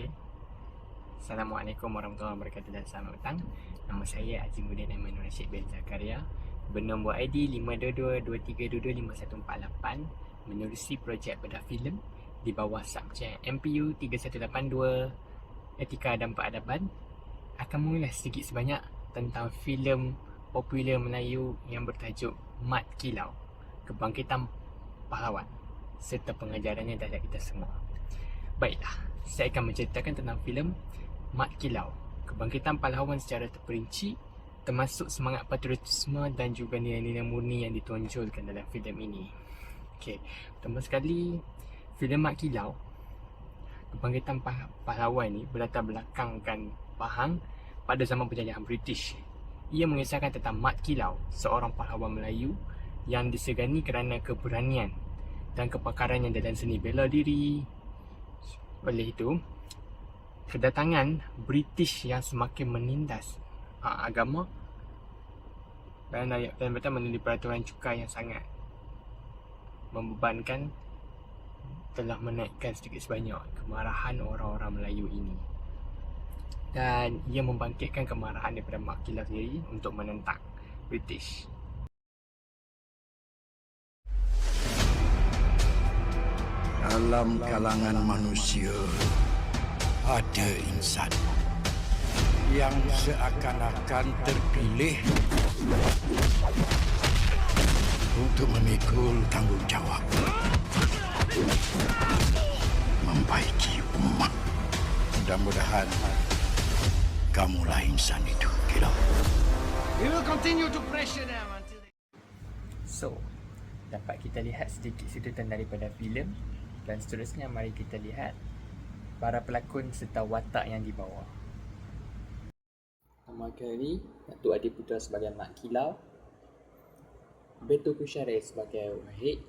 Okey. Assalamualaikum warahmatullahi wabarakatuh dan selamat petang. Nama saya Azimuddin Aiman Nur Rashid bin Zakaria. Bernombor ID 52223225148 menerusi projek bedah filem di bawah subjek MPU 3182 Etika dan Peradaban akan mengulas sedikit sebanyak tentang filem popular Melayu yang bertajuk Mat Kilau Kebangkitan Pahlawan serta pengajarannya terhadap kita semua. Baiklah, saya akan menceritakan tentang filem Mat Kilau Kebangkitan Pahlawan secara terperinci termasuk semangat patriotisme dan juga nilai-nilai murni yang ditonjolkan dalam filem ini. Okey, pertama sekali filem Mat Kilau Kebangkitan Pahlawan ini berlatar belakangkan Pahang pada zaman penjajahan British. Ia mengisahkan tentang Mat Kilau, seorang pahlawan Melayu yang disegani kerana keberanian dan kepakarannya dalam seni bela diri. Oleh itu, kedatangan British yang semakin menindas uh, agama dan dan betul melalui peraturan cukai yang sangat membebankan telah menaikkan sedikit sebanyak kemarahan orang-orang Melayu ini dan ia membangkitkan kemarahan daripada Mak Kilau sendiri untuk menentang British. Dalam kalangan manusia ada insan yang seakan-akan terpilih untuk memikul tanggungjawab membaiki umat. Mudah-mudahan kamulah insan itu, Kilau. We will continue to pressure them until they... So, dapat kita lihat sedikit sudutan daripada filem dan seterusnya mari kita lihat para pelakon serta watak yang dibawa. Nama kali Datuk Adi Putra sebagai Mak Kilau, Betul Kusyari sebagai Wahid,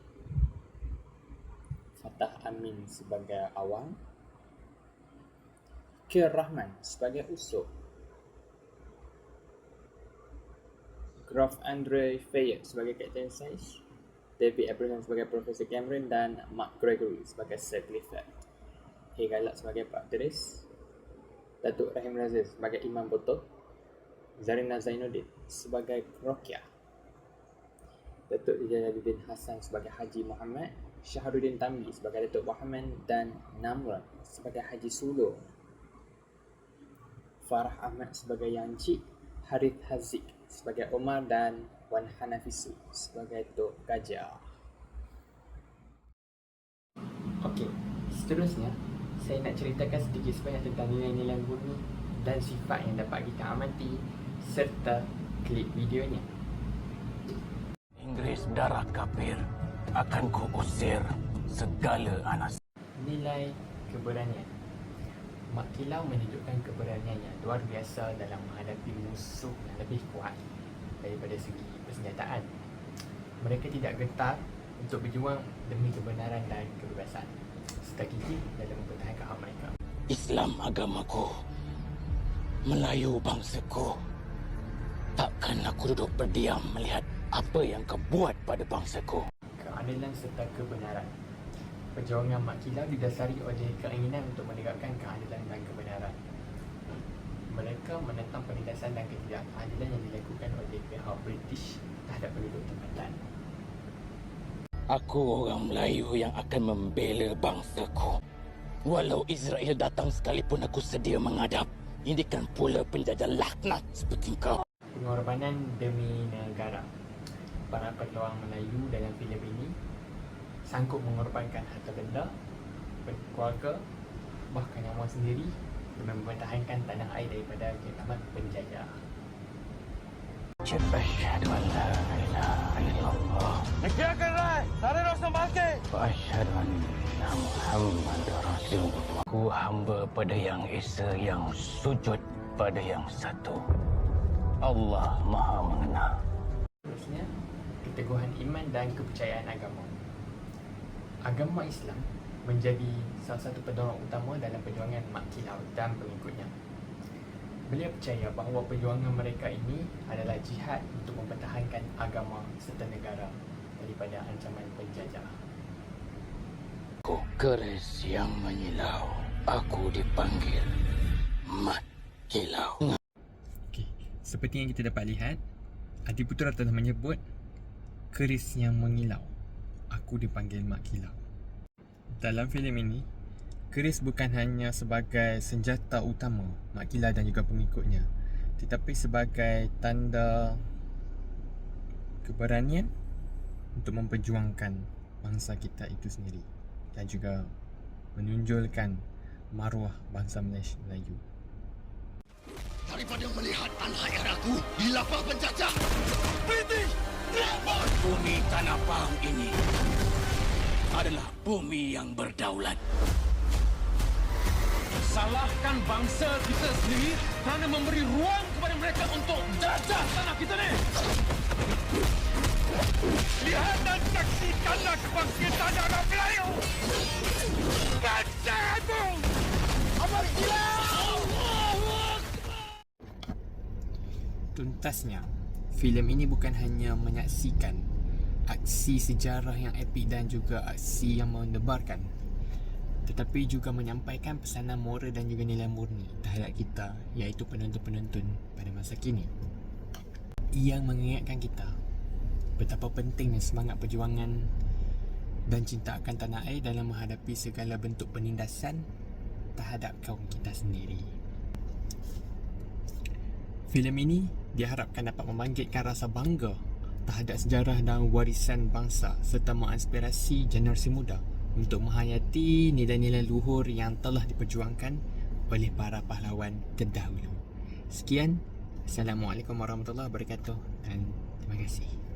Fatah Amin sebagai Awang, Kir Rahman sebagai Usuk, Graf Andre Fayette sebagai Captain Saiz, David Abraham sebagai Profesor Cameron dan Mark Gregory sebagai Sir Clifford. Hay Galak sebagai Pak Teris, Datuk Rahim Razif sebagai Imam Botok, Zarina Zainuddin sebagai Rokia, Datuk Jalaluddin Hassan sebagai Haji Muhammad, Syahrudin Tamli sebagai Datuk Muhammad dan Namran sebagai Haji Sulu, Farah Ahmad sebagai Yanci, Harith Haziq sebagai Omar dan Wan Hanafisu sebagai Tok Gajah. Okey, seterusnya saya nak ceritakan sedikit sebanyak tentang nilai-nilai murni dan sifat yang dapat kita amati serta klip videonya. Inggris darah kafir akan kuusir segala anas. Nilai keberanian Mak Kilau menunjukkan keberanian yang luar biasa dalam menghadapi musuh yang lebih kuat daripada segi persenjataan. Mereka tidak gentar untuk berjuang demi kebenaran dan kebebasan serta gigih dalam mempertahankan hak mereka. Islam agamaku, Melayu bangsaku. Takkan aku duduk berdiam melihat apa yang kau buat pada bangsaku. Keadilan serta kebenaran Perjuangan Mak Kilau didasari oleh keinginan untuk menegakkan keadilan dan kebenaran. Mereka menentang penindasan dan ketidakadilan yang dilakukan oleh pihak British terhadap penduduk tempatan. Aku orang Melayu yang akan membela bangsaku. Walau Israel datang sekalipun aku sedia menghadap. Ini kan pula penjajah laknat seperti kau. Pengorbanan demi negara. Para pejuang Melayu dalam filem ini sanggup mengorbankan harta benda, keluarga, bahkan nyawa sendiri demi mempertahankan tanah air daripada genggaman penjajah. Asyhadu an la ilaha illallah! Sana rasa bangkit! wa asyhadu anna Muhammadar Rasulullah. Aku hamba pada yang esa yang sujud pada yang satu. Allah Maha mengenal. Seterusnya, keteguhan iman dan kepercayaan agama. Agama Islam menjadi salah satu pendorong utama dalam perjuangan Mak Kilau dan pengikutnya. Beliau percaya bahawa perjuangan mereka ini adalah jihad untuk mempertahankan agama serta negara daripada ancaman penjajah. Ku keris yang menyilau aku dipanggil Mat Kilau. Okey, seperti yang kita dapat lihat, Adi Putra telah menyebut keris yang mengilau. Aku dipanggil Mak Kilau. Dalam filem ini, keris bukan hanya sebagai senjata utama Mak Kilau dan juga pengikutnya, tetapi sebagai tanda keberanian untuk memperjuangkan bangsa kita itu sendiri dan juga menunjulkan maruah bangsa Malaysia Melayu. Daripada melihat tanah air aku dilapah penjajah, British! Bumi tanah Pahang ini adalah bumi yang berdaulat. Salahkan bangsa kita sendiri kerana memberi ruang kepada mereka untuk jajah tanah kita ni. Lihat dan saksikanlah kebangkitan anak Melayu. Kacau! Amat gila! Tuntasnya, filem ini bukan hanya menyaksikan aksi sejarah yang epik dan juga aksi yang mendebarkan tetapi juga menyampaikan pesanan moral dan juga nilai murni terhadap kita iaitu penonton-penonton pada masa kini yang mengingatkan kita betapa pentingnya semangat perjuangan dan cinta akan tanah air dalam menghadapi segala bentuk penindasan terhadap kaum kita sendiri. Filem ini diharapkan dapat membangkitkan rasa bangga terhadap sejarah dan warisan bangsa serta menginspirasi generasi muda untuk menghayati nilai-nilai luhur yang telah diperjuangkan oleh para pahlawan terdahulu. Sekian. Assalamualaikum warahmatullahi wabarakatuh dan terima kasih.